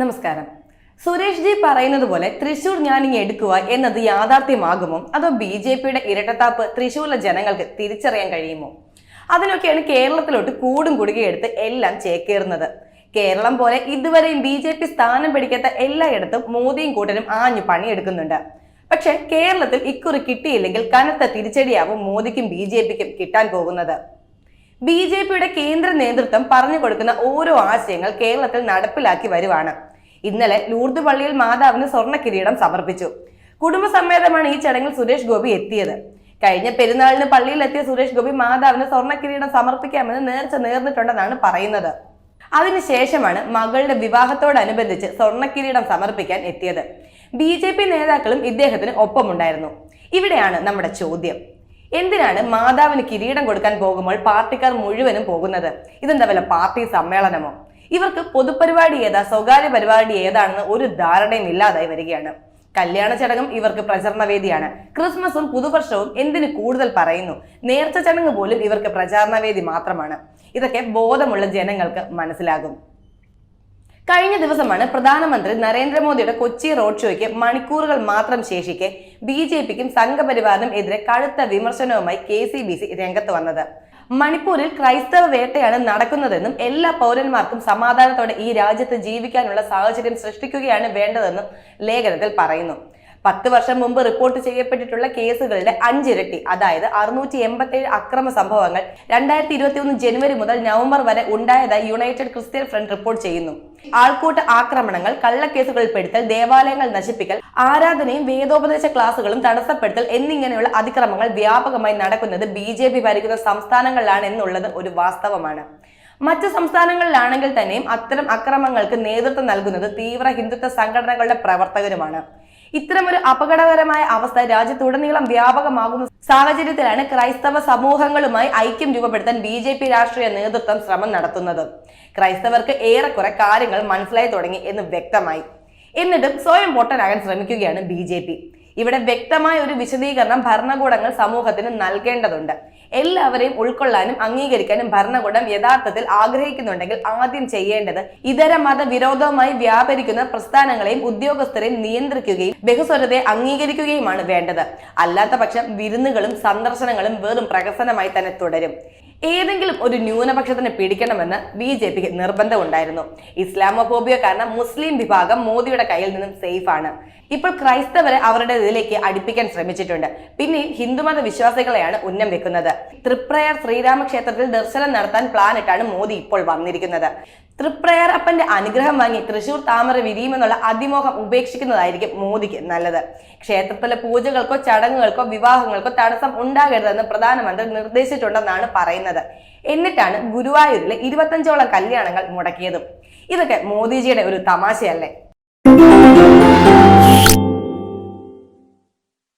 നമസ്കാരം. സുരേഷ് ജി പറയുന്നത് പോലെ തൃശൂർ ഞാനിങ്ങി എടുക്കുക എന്നത് യാഥാർത്ഥ്യമാകുമോ? അതോ ബി ജെ പിയുടെ ഇരട്ടത്താപ്പ് തൃശൂരിലെ ജനങ്ങൾക്ക് തിരിച്ചറിയാൻ കഴിയുമോ? അതിനൊക്കെയാണ് കേരളത്തിലോട്ട് കൂടും കുടുകയെടുത്ത് എല്ലാം ചേക്കേറുന്നത്. കേരളം പോലെ ഇതുവരെയും ബി ജെ പി സ്ഥാനം പിടിക്കാത്ത എല്ലായിടത്തും മോദിയും കൂട്ടരും ആഞ്ഞു പണിയെടുക്കുന്നുണ്ട്. പക്ഷെ കേരളത്തിൽ ഇക്കുറി കിട്ടിയില്ലെങ്കിൽ കനത്ത തിരിച്ചടിയാവും മോദിക്കും ബി ജെ പിക്കും കിട്ടാൻ പോകുന്നത്. ബി ജെ പിയുടെ കേന്ദ്ര നേതൃത്വം പറഞ്ഞു കൊടുക്കുന്ന ഓരോ ആശയങ്ങൾ കേരളത്തിൽ നടപ്പിലാക്കി വരുവാണ്. ഇന്നലെ ലൂർദ് പള്ളിയിൽ മാതാവിന് സ്വർണ കിരീടം സമർപ്പിച്ചു. കുടുംബസമേതമാണ് ഈ ചടങ്ങിൽ സുരേഷ് ഗോപി എത്തിയത്. കഴിഞ്ഞ പെരുന്നാളിന് പള്ളിയിലെത്തിയ സുരേഷ് ഗോപി മാതാവിന് സ്വർണ കിരീടം സമർപ്പിക്കാമെന്ന് നേർച്ച നേർന്നിട്ടുണ്ടെന്നാണ് പറയുന്നത്. അതിനുശേഷമാണ് മകളുടെ വിവാഹത്തോടനുബന്ധിച്ച് സ്വർണ കിരീടം സമർപ്പിക്കാൻ എത്തിയത്. ബി നേതാക്കളും ഇദ്ദേഹത്തിന് ഒപ്പമുണ്ടായിരുന്നു. ഇവിടെയാണ് നമ്മുടെ ചോദ്യം. എന്തിനാണ് മാതാവിന് കിരീടം കൊടുക്കാൻ പോകുമ്പോൾ പാർട്ടിക്കാർ മുഴുവനും പോകുന്നത്? ഇതെന്താ വല്ല പാർട്ടി സമ്മേളനമോ? ഇവർക്ക് പൊതുപരിപാടി ഏതാ സ്വകാര്യ പരിപാടി ഏതാണെന്ന് ഒരു ധാരണയും ഇല്ലാതായി വരികയാണ്. കല്യാണ ചടങ്ങും ഇവർക്ക് പ്രചരണവേദിയാണ്. ക്രിസ്മസും പുതുവർഷവും എന്തിനു കൂടുതൽ പറയുന്നു? നേർച്ച ചടങ്ങ് പോലും ഇവർക്ക് പ്രചാരണവേദി മാത്രമാണ്. ഇതൊക്കെ ബോധമുള്ള ജനങ്ങൾക്ക് മനസ്സിലാകും. കഴിഞ്ഞ ദിവസമാണ് പ്രധാനമന്ത്രി നരേന്ദ്രമോദിയുടെ കൊച്ചി റോഡ് ഷോയ്ക്ക് മണിക്കൂറുകൾ മാത്രം ശേഷിക്കെ ബി ജെ പിക്കും സംഘപരിവാറിനും എതിരെ കടുത്ത വിമർശനവുമായി കെ സി ബി സി രംഗത്ത് വന്നത്. മണിപ്പൂരിൽ ക്രൈസ്തവ വേട്ടയാണ് നടക്കുന്നതെന്നും എല്ലാ പൗരന്മാർക്കും സമാധാനത്തോടെ ഈ രാജ്യത്ത് ജീവിക്കാനുള്ള സാഹചര്യം സൃഷ്ടിക്കുകയാണ് വേണ്ടതെന്നും ലേഖനത്തിൽ പറയുന്നു. പത്ത് വർഷം മുമ്പ് റിപ്പോർട്ട് ചെയ്യപ്പെട്ടിട്ടുള്ള കേസുകളുടെ അഞ്ചിരട്ടി അതായത് അറുന്നൂറ്റി എൺപത്തേഴ് അക്രമ സംഭവങ്ങൾ രണ്ടായിരത്തി ഇരുപത്തി ഒന്ന് ജനുവരി മുതൽ നവംബർ വരെ ഉണ്ടായതായി യുണൈറ്റഡ് ക്രിസ്ത്യൻ ഫ്രണ്ട് റിപ്പോർട്ട് ചെയ്യുന്നു. ആൾക്കൂട്ട ആക്രമണങ്ങൾ കള്ളക്കേസുകൾ പെടുത്തൽ ദേവാലയങ്ങൾ നശിപ്പിക്കൽ ആരാധനയും വേദോപദേശ ക്ലാസുകളും തടസ്സപ്പെടുത്തൽ എന്നിങ്ങനെയുള്ള അതിക്രമങ്ങൾ വ്യാപകമായി നടക്കുന്നത് ബി ഭരിക്കുന്ന സംസ്ഥാനങ്ങളിലാണ് എന്നുള്ളത് ഒരു വാസ്തവമാണ്. മറ്റ് സംസ്ഥാനങ്ങളിലാണെങ്കിൽ തന്നെയും അത്തരം അക്രമങ്ങൾക്ക് നേതൃത്വം നൽകുന്നത് തീവ്ര ഹിന്ദുത്വ സംഘടനകളുടെ പ്രവർത്തകരുമാണ്. ഇത്തരമൊരു അപകടകരമായ അവസ്ഥ രാജ്യത്തുടനീളം വ്യാപകമാകുന്ന സാഹചര്യത്തിലാണ് ക്രൈസ്തവ സമൂഹങ്ങളുമായി ഐക്യം രൂപപ്പെടുത്താൻ ബി ജെ പി രാഷ്ട്രീയ നേതൃത്വം ശ്രമം നടത്തുന്നത്. ക്രൈസ്തവർക്ക് ഏറെക്കുറെ കാര്യങ്ങൾ മനസ്സിലായി തുടങ്ങി എന്ന് വ്യക്തമായി. എന്നിട്ടും സ്വയം പൊട്ടനാകാൻ ശ്രമിക്കുകയാണ് ബി ജെ പി. ഇവിടെ വ്യക്തമായ ഒരു വിശദീകരണം ഭരണകൂടങ്ങൾ സമൂഹത്തിന് നൽകേണ്ടതുണ്ട്. എല്ലാവരെയും ഉൾക്കൊള്ളാനും അംഗീകരിക്കാനും ഭരണകൂടം യഥാർത്ഥത്തിൽ ആഗ്രഹിക്കുന്നുണ്ടെങ്കിൽ ആദ്യം ചെയ്യേണ്ടത് ഇതര മതവിരോധവുമായി വ്യാപരിക്കുന്ന പ്രസ്ഥാനങ്ങളെയും ഉദ്യോഗസ്ഥരെയും നിയന്ത്രിക്കുകയും ബഹുസ്വരതയെ അംഗീകരിക്കുകയുമാണ് വേണ്ടത്. അല്ലാത്ത പക്ഷം വിരുന്നുകളും സന്ദർശനങ്ങളും വെറും പ്രകസനമായി തന്നെ തുടരും. ഏതെങ്കിലും ഒരു ന്യൂനപക്ഷത്തിനെ പിടിക്കണമെന്ന് ബി ജെ പിക്ക് നിർബന്ധമുണ്ടായിരുന്നു. ഇസ്ലാമോഫോബിയ കാരണം മുസ്ലിം വിഭാഗം മോദിയുടെ കയ്യിൽ നിന്നും സേഫ് ആണ്. ഇപ്പോൾ ക്രൈസ്തവരെ അവരുടെ ഇതിലേക്ക് അടുപ്പിക്കാൻ ശ്രമിച്ചിട്ടുണ്ട്. പിന്നെ ഹിന്ദുമത വിശ്വാസികളെയാണ് ഉന്നം വെക്കുന്നത്. തൃപ്രയാർ ശ്രീരാമക്ഷേത്രത്തിൽ ദർശനം നടത്താൻ പ്ലാൻ ഇട്ടാണ് മോദി ഇപ്പോൾ വന്നിരിക്കുന്നത്. തൃപ്രയാർ അപ്പന്റെ അനുഗ്രഹം വാങ്ങി തൃശൂർ താമര വിരിയുമെന്നുള്ള അതിമോഹം ഉപേക്ഷിക്കുന്നതായിരിക്കും മോദിക്ക് നല്ലത്. ക്ഷേത്രത്തിലെ പൂജകൾക്കോ ചടങ്ങുകൾക്കോ വിവാഹങ്ങൾക്കോ തടസ്സം ഉണ്ടാകരുതെന്ന് പ്രധാനമന്ത്രി നിർദ്ദേശിച്ചിട്ടുണ്ടെന്നാണ് പറയുന്നത്. എന്നിട്ടാണ് ഗുരുവായൂരിലെ ഇരുപത്തഞ്ചോളം കല്യാണങ്ങൾ മുടക്കിയതും. ഇതൊക്കെ മോദിജിയുടെ ഒരു തമാശയല്ലേ?